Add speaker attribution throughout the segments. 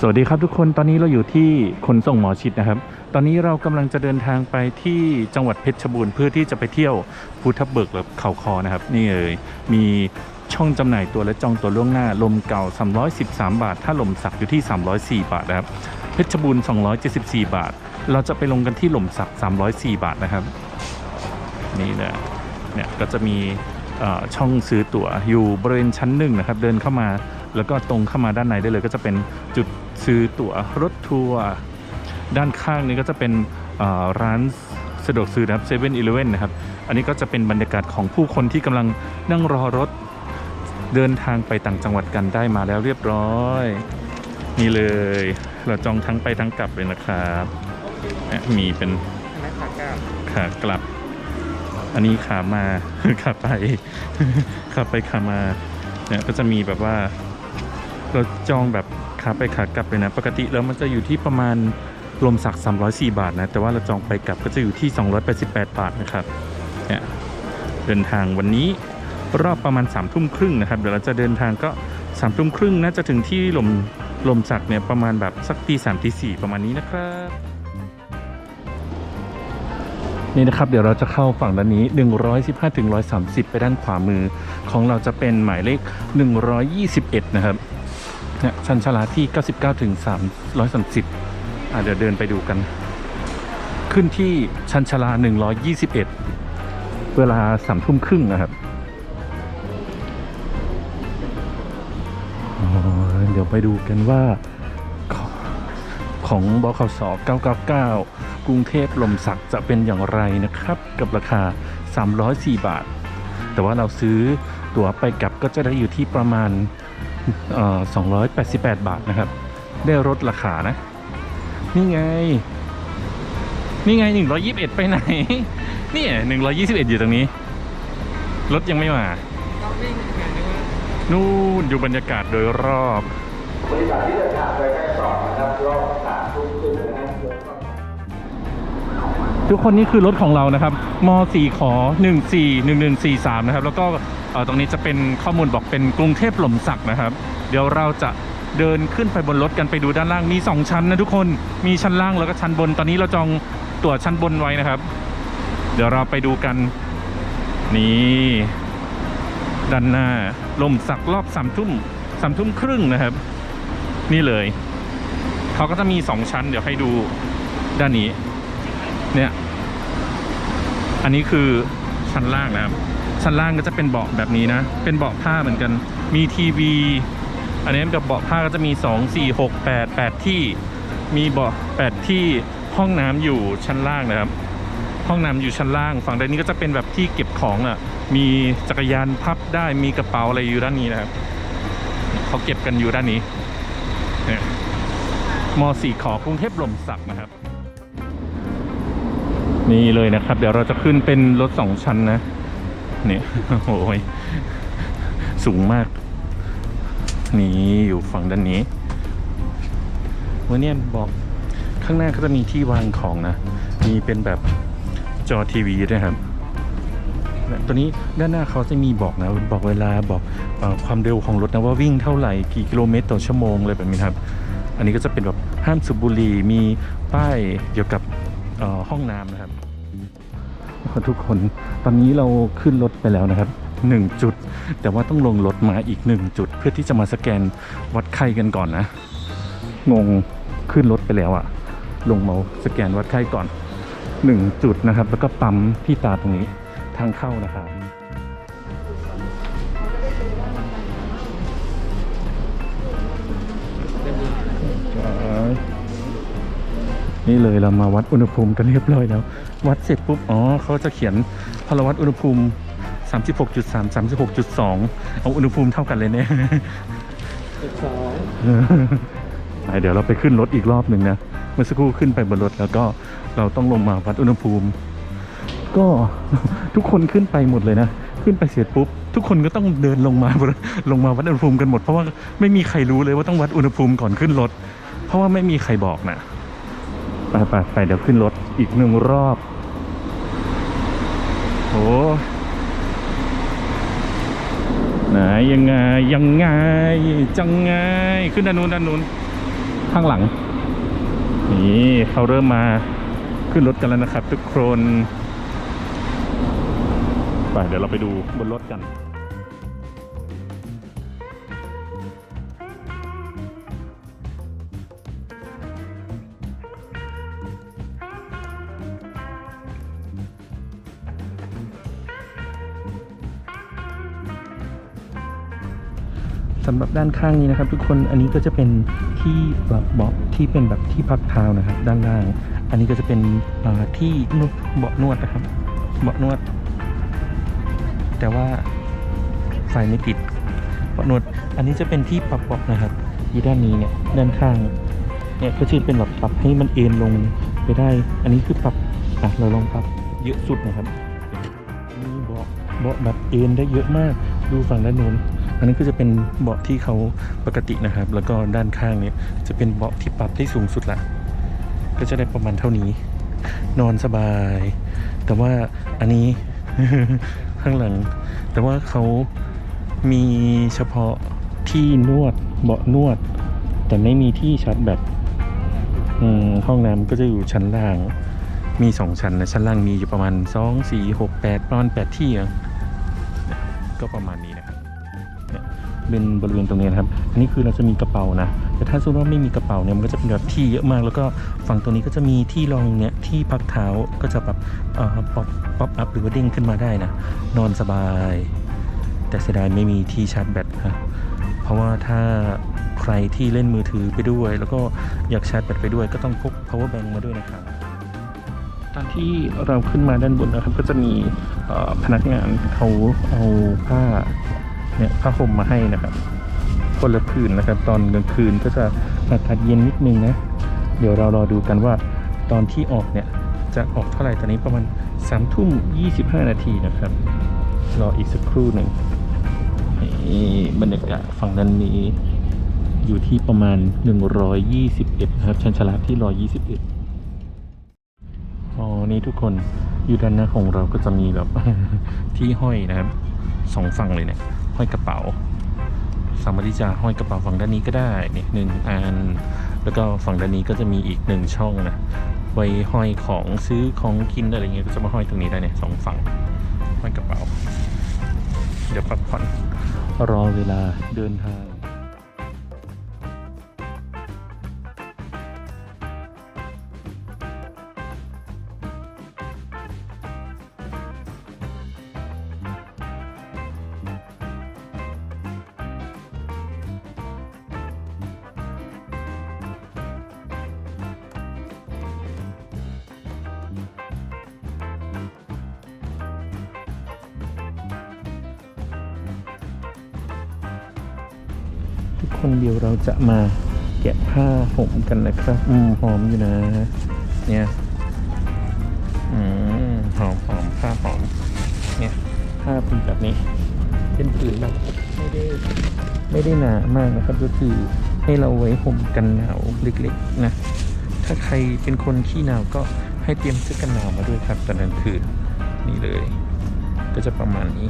Speaker 1: สวัสดีครับทุกคนตอนนี้เราอยู่ที่ขนส่งหมอชิดนะครับ ตอนนี้เรากำลังจะเดินทางไปที่จังหวัดเพชรบูรณ์เพื่อที่จะไปเที่ยวภูทับเบิกหรือเขาคอนะครับ นี่เลยมีช่องจำหน่ายตัวและจองตัวล่วงหน้า ลมเก่า 313 บาท ถ้าลมสักอยู่ที่ 304 บาทนะครับเพชรบูรณ์ 274 บาท เราจะไปลงกันที่ลมสัก 304 บาทนะครับ นี่นะเนี่ยก็จะมีเอ่อช่องซื้อตั๋วอยู่บริเวณชั้นหนึ่งนะครับ เดินเข้ามาแล้วก็ตรงเข้ามาด้านในได้เลยก็จะเป็นจุด ซื้อตั๋วรถทัวร์ด้านข้างนี้ก็จะเป็นร้านสะดวกซื้อนะครับเซเว่นอีเลเว่นนะครับ อันนี้ก็จะเป็นบรรยากาศของผู้คนที่กำลังนั่งรอรถเดินทางไปต่างจังหวัดกันได้มาแล้วเรียบร้อย นี่เลย เราจองทั้งไปทั้งกลับเลยนะครับเนี่ยมีเป็น
Speaker 2: ขาก้าว
Speaker 1: ขากลับ อันนี้ขามาขาไปขาไปขามาเนี่ยก็จะมีแบบว่า เราจองแบบ ขาไปขากลับเลยนะ ปกติแล้วมันจะอยู่ที่ประมาณรวมสัก 304 บาทนะ แต่ว่าเราจองไปกลับก็จะอยู่ที่ 288 บาทนะครับเนี่ยเดินทางวันนี้รอบประมาณ3ามทุ่มครึ่งนะครับ เดี๋ยวเราจะเดินทางก็3ามทุ่มครึ่งน่าจะถึงที่ลมลมสักเนี่ยประมาณแบบสักตีสามตีสี่ประมาณนี้นะครับ นี่นะครับเดี๋ยวเราจะเข้าฝั่งด้านนี้ 115ถึง130 ไปด้านขวามือ ของเราจะเป็นหมายเลข 121 นะครับ เนี่ยชันชาลาที่ 99 ถึง 330อะเดี๋ยวเดินไปดูกัน ขึ้นที่ชันชาลา 121 เวลาสามทุ่มครึ่งนะครับเดี๋ยวไปดูกันว่าของของบขส999 กรุงเทพลมสักจะเป็นอย่างไรนะครับ กับราคา 304 บาท แต่ว่าเราซื้อตั๋วไปกลับก็จะได้อยู่ที่ประมาณ 288 บาทนะครับ ได้ลดราคานะ นี่ไง นี่ไง 121 ไปไหน นี่ 121 อยู่ตรงนี้ รถยังไม่มา
Speaker 2: ต้องวิ่งงานนึกว่า
Speaker 1: นู่นอยู่บรรยากาศโดยรอบ
Speaker 3: บริษัทที่เดินทางไปแม่สอดนะครับรอบสามทุ่มครึ่งนะครับ
Speaker 1: ทุกคนนี่คือรถของเรานะครับม4ขอ141143 นะครับ แล้วก็ตรงนี้จะเป็นข้อมูลบอกเป็นกรุงเทพหล่มสักนะครับ เดี๋ยวเราจะเดินขึ้นไปบนรถกันไปดูด้านล่างมี 2 ชั้นนะทุกคนมีชั้นล่างแล้วก็ชั้นบน ตอนนี้เราจองตั๋วชั้นบนไว้นะครับ เดี๋ยวเราไปดูกันนี่ด้านหน้าลมสักรอบสามทุ่มสามทุ่มครึ่งนะครับ นี่เลย เขาก็จะมีสองชั้น เดี๋ยวให้ดูด้านนี้ เนี่ย อันนี้คือชั้นล่างนะครับ ชั้นล่างก็จะเป็นเบาะแบบนี้นะ เป็นเบาะผ้าเหมือนกัน มีทีวี อันนี้กับเบาะผ้าก็จะมี 2 4 6 8 8 ที่ มีเบาะ8ที่ ห้องน้ำอยู่ชั้นล่างนะครับ ห้องน้ำอยู่ชั้นล่าง ฝั่งด้านนี้ก็จะเป็นแบบที่เก็บของอะ มีจักรยานพับได้ มีกระเป๋าอะไรอยู่ด้านนี้นะครับ เขาเก็บกันอยู่ด้านนี้เนี่ยมสี่ขอกรุงเทพหล่มสักนะครับ นี่เลยนะครับ เดี๋ยวเราจะขึ้นเป็นรถสองชั้นนะนี่โอ้ยสูงมาก นี่อยู่ฝั่งด้านนี้วันนี้บอกข้างหน้าก็จะมีที่วางของนะ มีเป็นแบบจอทีวีด้วยครับตัวนี้ด้านหน้าเขาจะมีบอกนะบอกเวลาบอกอความเร็วของรถนะว่าวิ่งเท่าไหร่กี่กิโลเมตรต่อชั่วโมงเลยแบบนี้ครับ อันนี้ก็จะเป็นแบบห้ามสูบบุหรี่มีป้ายเกี่ยวกับ ห้องน้ำนะครับทุกคนตอนนี้เราขึ้นรถไปแล้วนะครับหนึ่งจุด แต่ว่าต้องลงรถมาอีกหนึ่งจุด เพื่อที่จะมาสแกนวัดไข้กันก่อนนะ งงขึ้นรถไปแล้วอะลงมาสแกนวัดไข้ก่อนหนึ่งจุดนะครับ แล้วก็ปั๊มที่ตาตรงนี้ทางเข้านะครับ นี่เลยเรามาวัดอุณหภูมิกันเรียบร้อยแล้ว วัดเสร็จปุ๊บ อ๋อเขาจะเขียนพอเราวัดอุณหภูมิ 36.3 36.2 เอาอุณหภูมิเท่ากันเลยเนี่ย
Speaker 2: จุดสอง
Speaker 1: ไหนเดี๋ยวเราไปขึ้นรถอีกรอบหนึ่งนะ เมื่อสักครู่ขึ้นไปบนรถแล้วก็เราต้องลงมาวัดอุณหภูมิ ก็ทุกคนขึ้นไปหมดเลยนะ ขึ้นไปเสร็จปุ๊บ ทุกคนก็ต้องเดินลงมาลงมาวัดอุณหภูมิกันหมดเพราะว่าไม่มีใครรู้เลยว่าต้องวัดอุณหภูมิก่อนขึ้นรถ เพราะว่าไม่มีใครบอกนะ ไปไปไปเดี๋ยวขึ้นรถอีกหนึ่งรอบโอ้ไหนยังไงยังไงจังไงขึ้นด้านนู้นด้านนู้นข้างหลัง นี่เขาเริ่มมาขึ้นรถกันแล้วนะครับ ทุกคน ไปเดี๋ยวเราไปดูบนรถกัน สำหรับด้านข้างนี้นะครับ ทุกคนอันนี้ก็จะเป็นที่แบบเบาะที่เป็นแบบที่พักเท้านะครับ ด้านล่าง อันนี้ก็จะเป็นที่นวดเบาะนวดนะครับ เบาะนวด แต่ว่าไฟไม่ติดเบาะนวด อันนี้จะเป็นที่ปรับเบาะนะครับที่ด้านนี้เนี่ยด้านข้างเนี่ยก็จะเป็นแบบปรับให้มันเอนลงไปได้ อันนี้คือปรับอะเราลองปรับเยอะสุดนะครับนี่เบาะเบาะแบบเอนได้เยอะมาก ดูฝั่งด้านโน้น อันนั้นก็จะเป็นเบาะที่เขาปกตินะครับ แล้วก็ด้านข้างเนี่ยจะเป็นเบาะที่ปรับได้สูงสุดละก็จะได้ประมาณเท่านี้ นอนสบาย แต่ว่าอันนี้ข้างหลัง แต่ว่าเขามีเฉพาะที่นวดเบาะนวด แต่ไม่มีที่ชาร์จแบตห้องน้ำก็จะอยู่ชั้นล่าง มีสองชั้นนะชั้นล่างมีอยู่ประมาณสองสี่หกแปดประมาณแปดที่ก็ประมาณนี้นะครับ เป็นบริเวณตรงนี้นะครับ อันนี้คือเราจะมีกระเป๋านะ แต่ถ้าสมมติว่าไม่มีกระเป๋าเนี่ยมันก็จะเป็นแบบที่เยอะมาก แล้วก็ฝั่งตรงนี้ก็จะมีที่รองเนี่ยที่พักเท้าก็จะแบบเอ่อป๊อปป๊อปอัพหรือว่าเด้งขึ้นมาได้นะ นอนสบาย แต่เสียดายไม่มีที่ชาร์จแบตนะเพราะว่าถ้าใครที่เล่นมือถือไปด้วย แล้วก็อยากชาร์จแบตไปด้วย ก็ต้องพก power bank มาด้วยนะครับตอนที่เราขึ้นมาด้านบนนะครับก็จะมีพนักงานเขาเอาผ้า เนี่ยผ้าห่มมาให้นะครับ คนละผืนนะครับ ตอนกลางคืนก็จะอากาศเย็นนิดนึงนะ เดี๋ยวเรารอดูกันว่าตอนที่ออกเนี่ยจะออกเท่าไหร่ตอนนี้ประมาณสามทุ่มยี่สิบห้านาทีนะครับ รออีกสักครู่หนึ่งบรรยากาศฝั่งด้านนี้อยู่ที่ประมาณ 121 นะครับ ชันชลาที่ 121 อ๋อ นี่ทุกคนอยู่ด้านหน้าของเราก็จะมีแบบที่ห้อยนะครับสองฝั่งเลยเนี่ย ห้อยกระเป๋า สามารถที่จะห้อยกระเป๋าฝั่งด้านนี้ก็ได้เนี่ยหนึ่งอัน แล้วก็ฝั่งด้านนี้ก็จะมีอีกหนึ่งช่องนะ ไว้ห้อยของซื้อของกินอะไรเงี้ยก็จะมาห้อยตรงนี้ได้เนี่ยสองฝั่งห้อยกระเป๋า เดี๋ยวพักผ่อนรอเวลาเดินทาง กคนเดี๋ยวเราจะมาแกะผ้าห่มกันนะครับ อืมหอมอยู่นะ เนี่ย อืมหอมหอมผ้าหอม เนี่ยผ้าเป็นแบบนี้ เป็นผืนแบบไม่ได้ไม่ได้หนามากนะครับ ก็คือให้เราไว้ห่มกันหนาวเล็กๆนะ ถ้าใครเป็นคนขี้หนาวก็ให้เตรียมเสื้อกันหนาวมาด้วยครับตอนนั้นคือนี่เลย ก็จะประมาณนี้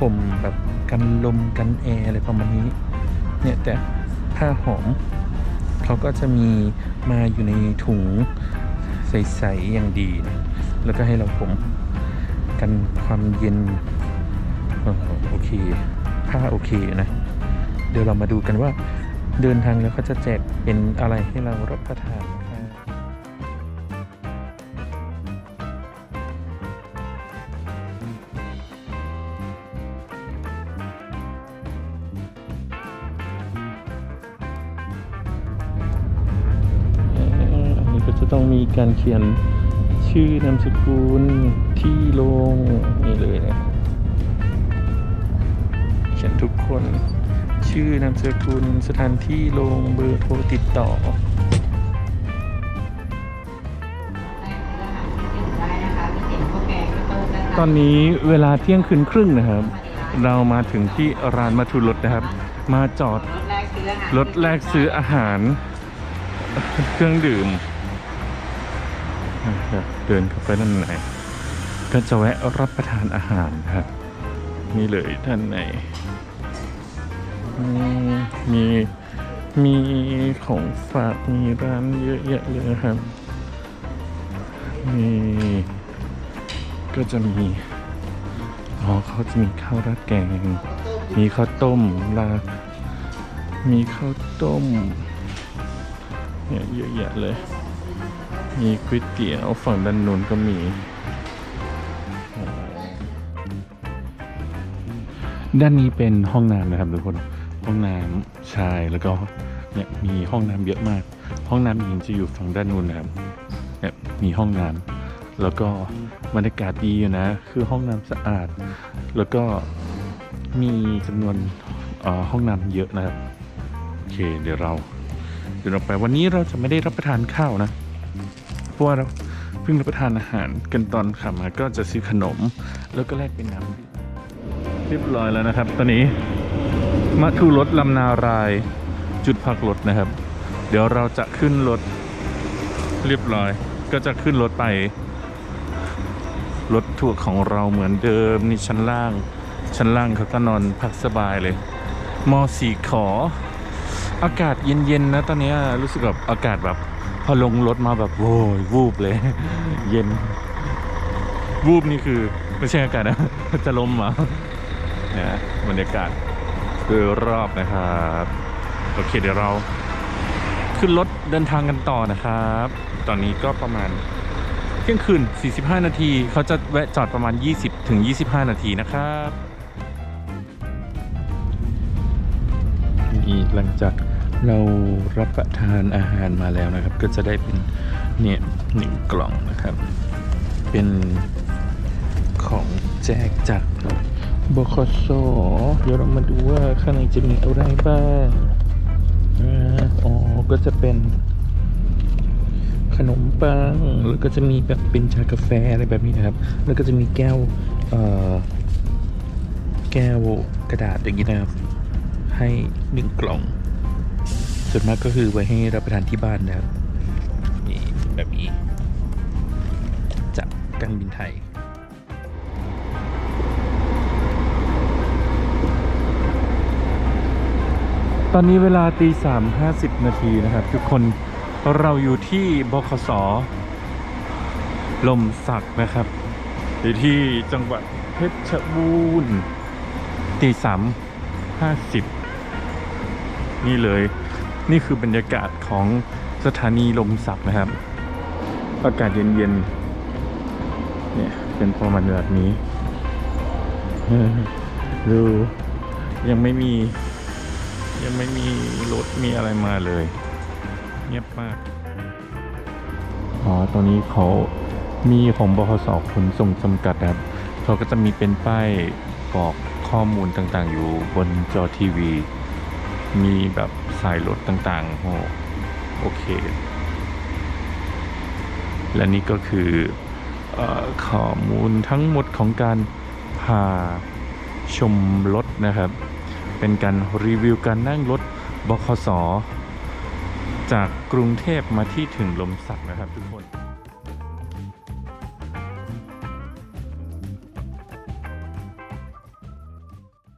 Speaker 1: ผมแบบกันลมกันแอร์อะไรประมาณนี้ เนี่ยแต่ผ้าหอมเขาก็จะมีมาอยู่ในถุงใสๆอย่างดีนะแล้วก็ให้เราผมกันความเย็นโอเค ผ้าโอเคนะ เดี๋ยวเรามาดูกันว่าเดินทางแล้วเขาจะแจกเป็นอะไรให้เรารับประทาน การเขียนชื่อนามสกุลที่ลงนี่เลยนะเขียนทุกคน ชื่อนามสกุลสถานที่ลงเบอร์โทรติดต่อตอนนี้เวลาเที่ยงคืนครึ่งนะครับ เรามาถึงที่ร้านมาทุรถนะครับ มาจอด
Speaker 4: รถแรกซื้ออาหาร
Speaker 1: รถแลกซื้ออาหารเครื่องดื่ม นะครับเดินเข้าไปด้านในก็จะแวะรับประทานอาหารครับ นี่เลยด้านในมีมีของฝากมีร้านเยอะแยะเลยครับนี่ก็จะมีอ๋อเขาจะมีข้าวราดแกง มีข้าวต้มรามีข้าวต้มเนี่ยเยอะแยะเลย มีก๋วยเตี๋ยวฝั่งด้านนู้นก็มี ด้านนี้เป็นห้องน้ำนะครับทุกคน ห้องน้ำชายแล้วก็เนี่ยมีห้องน้ำเยอะมาก ห้องน้ำหญิงจะอยู่ฝั่งด้านนู้นนะครับเนี่ยมีห้องน้ำแล้วก็บรรยากาศดีอยู่นะ คือห้องน้ำสะอาด แล้วก็มีจำนวนห้องน้ำเยอะนะครับ โอเคเดี๋ยวเรา เดี๋ยวเราไปวันนี้เราจะไม่ได้รับประทานข้าวนะ เพราะว่าเราเพิ่งรับประทานอาหารกันตอนขับมาก็จะซื้อขนม แล้วก็แลกเป็นน้ำเรียบร้อยแล้วนะครับ ตอนนี้มาทูรถลำนารายจุดพักรถนะครับ เดี๋ยวเราจะขึ้นรถเรียบร้อย ก็จะขึ้นรถไป รถทัวร์ของเราเหมือนเดิมนี่ชั้นล่าง ชั้นล่างเขาก็นอนพักสบายเลยมอสีขอ อากาศเย็นๆนะตอนนี้รู้สึกแบบอากาศแบบ พอลงรถมาแบบโว้ยวูบเลย เย็น วูบนี่คือ ไม่ใช่อากาศนะ จะลมเหรอเนี่ยบรรยากาศโดยรอบนะครับโอเคเดี๋ยวเรา ขึ้นรถเดินทางกันต่อนะครับ ตอนนี้ก็ประมาณเที่ยงคืน 45 นาที เขาจะแวะจอดประมาณ 20ถึง25 นาทีนะครับนี่หลังจาก เรารับประทานอาหารมาแล้วนะครับ ก็จะได้เป็นเนี่ยหนึ่งกล่องนะครับ เป็นของแจกจากบคสเดี๋ยวเรามาดูว่าข้างในจะมีอะไรบ้างอ๋อก็จะเป็นขนมปังแล้วก็จะมีแบบเป็นชากาแฟอะไรแบบนี้นะครับ แล้วก็จะมีแก้วแก้วกระดาษอย่างนี้นะครับ ให้หนึ่งกล่อง ส่วนมากก็คือไว้ให้รับประทานที่บ้านนะครับนี่แบบนี้ จากการบินไทยตอนนี้เวลาตีสามห้าสิบนาทีนะครับ ทุกคนเราอยู่ที่บคสลมสักนะครับอยู่ที่จังหวัดเพชรบูรณ์ตีสามห้าสิบนี่เลย นี่คือบรรยากาศของสถานีลมสักนะครับ อากาศเย็นๆเนี่ยเป็นประมาณแบบนี้ดูยังไม่มี ยังไม่มีรถมีอะไรมาเลย เงียบมาก อ๋อตรงนี้เขามีของบขสขนส่งจำกัดครับเขาก็จะมีเป็นป้ายบอกข้อมูลต่างๆ อยู่บนจอทีวี มีแบบสายรถต่างๆโอ้โอเค และนี่ก็คือออข้อมูลทั้งหมดของการพาชมรถนะครับ เป็นการรีวิวการนั่งรถบขสจากกรุงเทพมาที่ถึงลมสักนะครับทุกคน